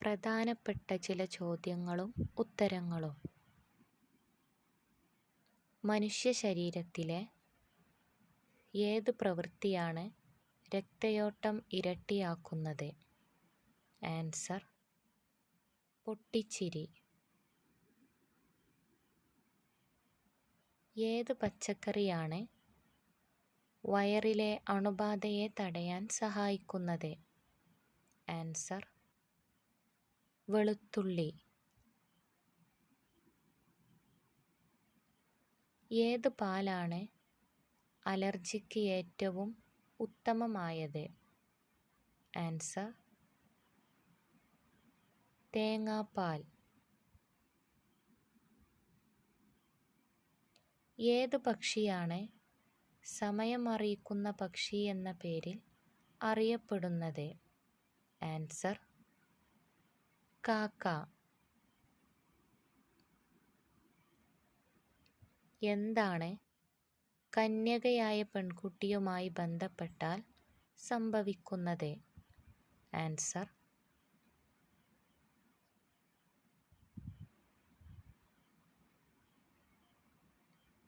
പ്രധാനപ്പെട്ട ചില ചോദ്യങ്ങളും ഉത്തരങ്ങളും. മനുഷ്യ ശരീരത്തിലെ ഏത് പ്രവൃത്തിയാണ് രക്തയോട്ടം ഇരട്ടിയാക്കുന്നത്? ആൻസർ: പൊട്ടിച്ചിരി. ഏത് പച്ചക്കറിയാണ് വയറിലെ അണുബാധയെ തടയാൻ സഹായിക്കുന്നത്? ആൻസർ: വെളുത്തുള്ളി. ഏത് പാലാണ് അലർജിക്ക് ഏറ്റവും ഉത്തമമായത്? ആൻസർ: തേങ്ങാപ്പാൽ. ഏത് പക്ഷിയാണ് സമയം അറിയിക്കുന്ന പക്ഷി എന്ന പേരിൽ അറിയപ്പെടുന്നത്? ആൻസർ: കാക്ക. എന്താണ് കന്യകയായ പെൺകുട്ടിയുമായി ബന്ധപ്പെട്ടാൽ സംഭവിക്കുന്നത്? ആൻസർ: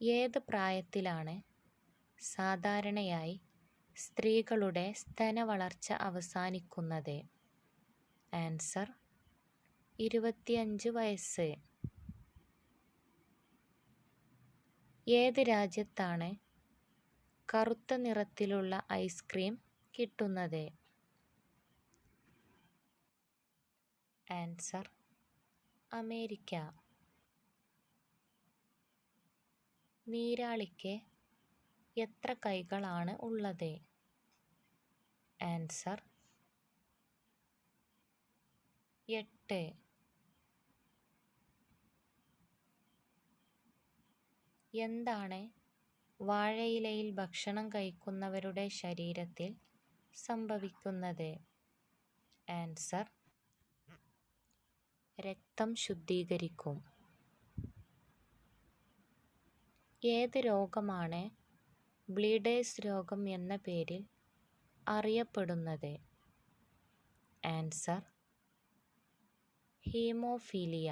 ഏത് പ്രായത്തിലാണ് സാധാരണയായി സ്ത്രീകളുടെ സ്തന വളർച്ച അവസാനിക്കുന്നത്? ആൻസർ: ഇരുപത്തിയഞ്ച് വയസ്സ്. ഏത് രാജ്യത്താണ് കറുത്ത നിറത്തിലുള്ള ഐസ്ക്രീം കിട്ടുന്നത്? Answer: America. നീരാളിക്ക് എത്ര കൈകളാണ് ഉള്ളത്? ആൻസർ: എട്ട്. എന്താണ് വാഴയിലയിൽ ഭക്ഷണം കഴിക്കുന്നവരുടെ ശരീരത്തിൽ സംഭവിക്കുന്നത്? ആൻസർ: രക്തം ശുദ്ധീകരിക്കും. ഏത് രോഗമാണ് ബ്ലീഡേഴ്സ് രോഗം എന്ന പേരിൽ അറിയപ്പെടുന്നത്? Answer: haemophilia.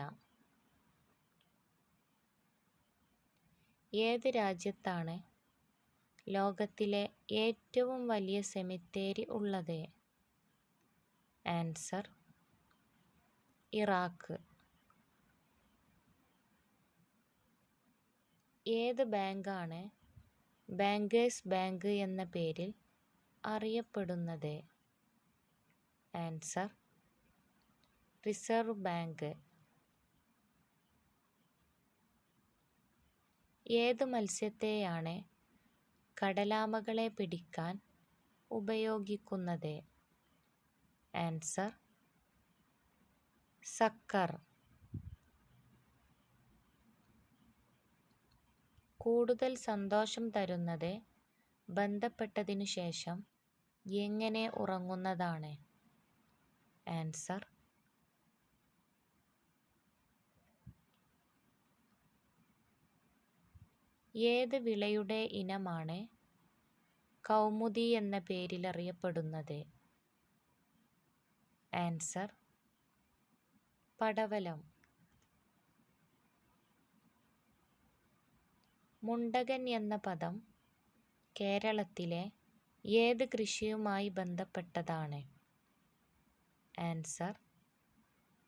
ഏത് രാജ്യത്താണ് ലോകത്തിലെ ഏറ്റവും വലിയ സെമിത്തേരി ഉള്ളത്? Answer: Iraq. ഏത് ബാങ്കാണ് ബാങ്കേഴ്സ് ബാങ്ക് എന്ന പേരിൽ അറിയപ്പെടുന്നത്? Answer: reserve bank. ഏതു മത്സ്യത്തെയാണ് കടലാമകളെ പിടിക്കാൻ ഉപയോഗിക്കുന്നത്? Answer: sucker. കൂടുതൽ സന്തോഷം തരുന്നത് ബന്ധപ്പെട്ടതിനു ശേഷം എങ്ങനെ ഉറങ്ങുന്നതാണ്? ആൻസർ: ഏത് വിളയുടെ ഇനമാണ് കൗമുദി എന്ന പേരിൽ അറിയപ്പെടുന്നത് ആൻസർ: പടവലം. മുണ്ടകൻ എന്ന പദം കേരളത്തിലെ ഏത് കൃഷിയുമായി ബന്ധപ്പെട്ടതാണ്? ആൻസർ: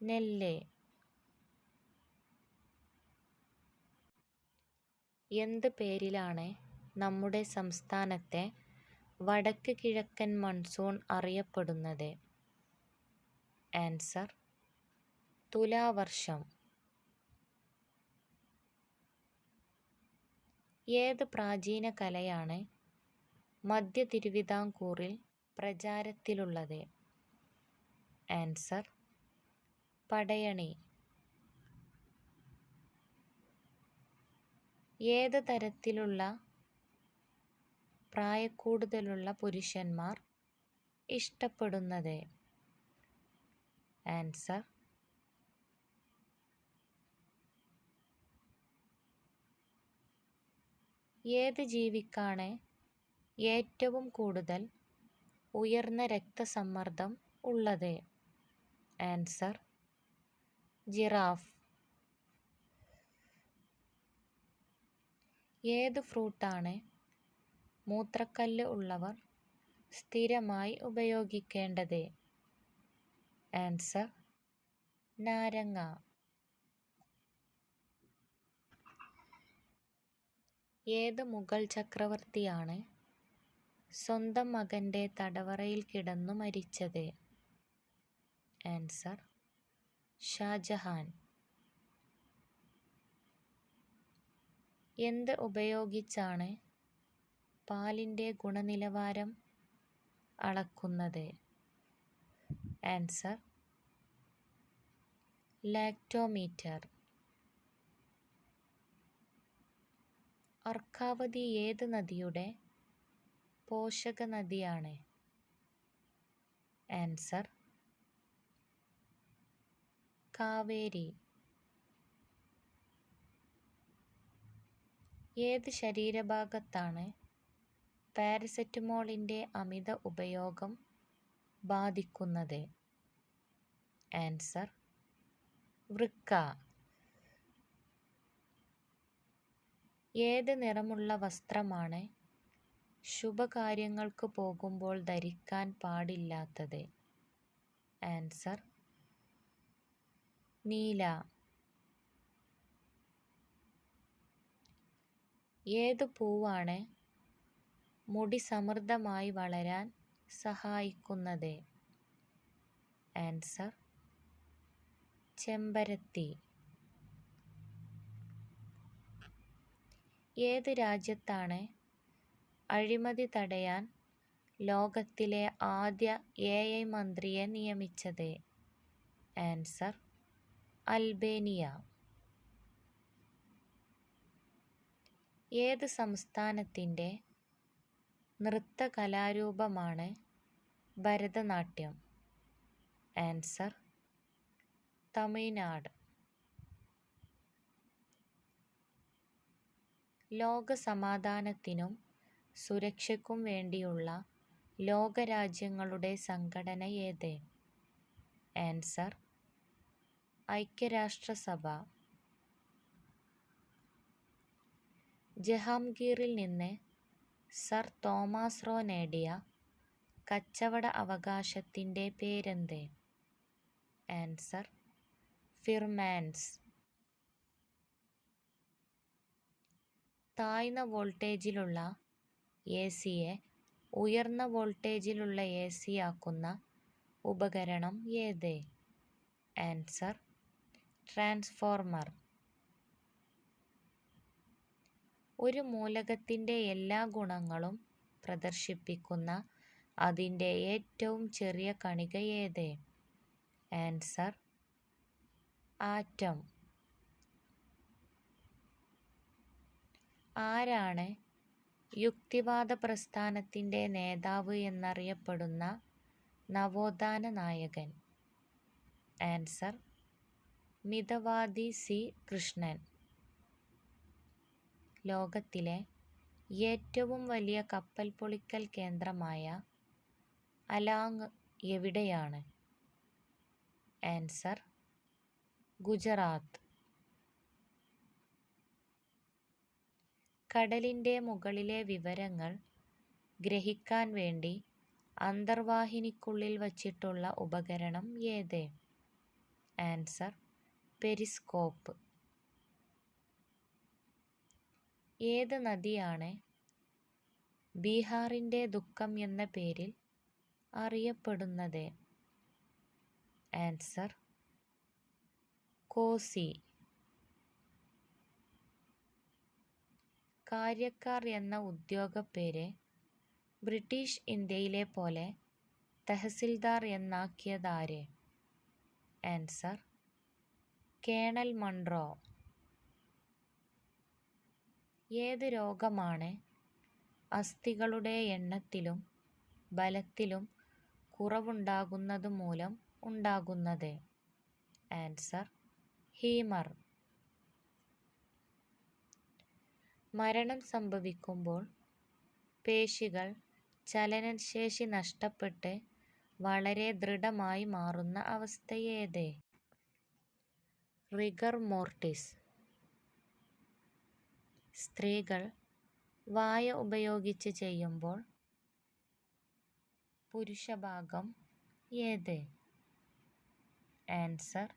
നെല്ല്. എന്ത് പേരിലാണ് നമ്മുടെ സംസ്ഥാനത്തെ വടക്ക് കിഴക്കൻ മൺസൂൺ അറിയപ്പെടുന്നത്? ആൻസർ: തുലാവർഷം. ഏത് പ്രാചീന കലയാണ് മധ്യ തിരുവിതാംകൂറിൽ പ്രചാരത്തിലുള്ളത്? ആൻസർ: പടയണി. ഏത് തരത്തിലുള്ള പ്രായക്കൂടുതലുള്ള പുരുഷന്മാർ ഇഷ്ടപ്പെടുന്നത്? ആൻസർ: ഏത് ജീവിക്കാണ് ഏറ്റവും കൂടുതൽ ഉയർന്ന രക്തസമ്മർദ്ദം ഉള്ളത്? ആൻസർ ജിറാഫ് ഏത് ഫ്രൂട്ടാണ് മൂത്രക്കല്ല് ഉള്ളവർ സ്ഥിരമായി ഉപയോഗിക്കേണ്ടത്? ആൻസർ നാരങ്ങ. ഏത് മുഗൾ ചക്രവർത്തിയാണ് സ്വന്തം മകന്റെ തടവറയിൽ കിടന്നു മരിച്ചത്? ആൻസർ ഷാജഹാൻ. എന്ത് ഉപയോഗിച്ചാണ് പാലിന്റെ ഗുണനിലവാരം അളക്കുന്നത്? Answer lactometer. അർക്കാവതി ഏത് നദിയുടെ പോഷക നദിയാണ് ആൻസർ കാവേരി. ഏത് ശരീരഭാഗത്താണ് പാരസെറ്റമോളിന്റെ അമിത ഉപയോഗം ബാധിക്കുന്നത്? ആൻസർ വൃക്ക. ഏത് നിറമുള്ള വസ്ത്രമാണ് ശുഭകാര്യങ്ങൾക്ക് പോകുമ്പോൾ ധരിക്കാൻ പാടില്ലാത്തത്? ആൻസർ നീല. ഏത് പൂവാണ് മുടി സമൃദ്ധമായി വളരാൻ സഹായിക്കുന്നത്? ആൻസർ ചെമ്പരത്തി. ഏത് രാജ്യത്താണ് അഴിമതി തടയാൻ ലോകത്തിലെ ആദ്യ എ ഐ മന്ത്രിയെ നിയമിച്ചത്? Answer Albania. ഏത് സംസ്ഥാനത്തിന്റെ നൃത്ത കലാരൂപമാണ് ഭരതനാട്യം? ആൻസർ തമിഴ്നാട്. ലോകസമാധാനത്തിനും സുരക്ഷയ്ക്കും വേണ്ടിയുള്ള ലോകരാജ്യങ്ങളുടെ സംഘടന ഏത്? ആൻസർ ഐക്യരാഷ്ട്രസഭ. ജഹാംഗീറിൽ നിന്ന് സർ തോമസ് റോ നേടിയ കച്ചവട അവകാശത്തിന്റെ പേരെന്ത്? ആൻസർ ഫിർമാൻസ്. താഴ്ന്ന വോൾട്ടേജിലുള്ള എ സിയെ ഉയർന്ന വോൾട്ടേജിലുള്ള എ സി ആക്കുന്ന ഉപകരണം ഏത്? Answer transformer. ഒരു മൂലകത്തിന്റെ എല്ലാ ഗുണങ്ങളും പ്രദർശിപ്പിക്കുന്ന അതിന്റെ ഏറ്റവും ചെറിയ കണിക ഏത്? Answer atom. ആരാണ് യുക്തിവാദ പ്രസ്ഥാനത്തിന്റെ നേതാവ് എന്നറിയപ്പെടുന്ന നവോത്ഥാന നായകൻ? Answer Mithavadi C Krishnan. ലോകത്തിലെ ഏറ്റവും വലിയ കപ്പൽ പൊളിക്കൽ കേന്ദ്രമായ അലാങ് എവിടെയാണ്? ആൻസർ ഗുജറാത്ത്. കടലിന്റെ മുകളിലെ വിവരങ്ങൾ ഗ്രഹിക്കാൻ വേണ്ടി അന്തർവാഹിനിക്കുള്ളിൽ വച്ചിട്ടുള്ള ഉപകരണം ഏത്? Answer periscope. ഏത് നദിയാണ് ബീഹാറിന്റെ ദുഃഖം എന്ന പേരിൽ അറിയപ്പെടുന്നത്? ആൻസർ കോസി. കാര്യക്കാർ എന്ന ഉദ്യോഗ ഉദ്യോഗപ്പേര് ബ്രിട്ടീഷ് ഇന്ത്യയിലെ പോലെ തഹസിൽദാർ എന്നാക്കിയതാര്? Answer colonel Munro. ഏത് രോഗമാണ് അസ്ഥികളുടെ എണ്ണത്തിലും ബലത്തിലും കുറവുണ്ടാകുന്നത് മൂലം ഉണ്ടാകുന്നത് ആൻസർ ഹീമർ മരണം സംഭവിക്കുമ്പോൾ പേശികൾ ചലനശേഷി നഷ്ടപ്പെട്ട് വളരെ ദൃഢമായി മാറുന്ന അവസ്ഥയേത്? Rigger mortis. സ്ത്രീകൾ വായ ഉപയോഗിച്ച് ചെയ്യുമ്പോൾ പുരുഷഭാഗം ഏത്? ആൻസർ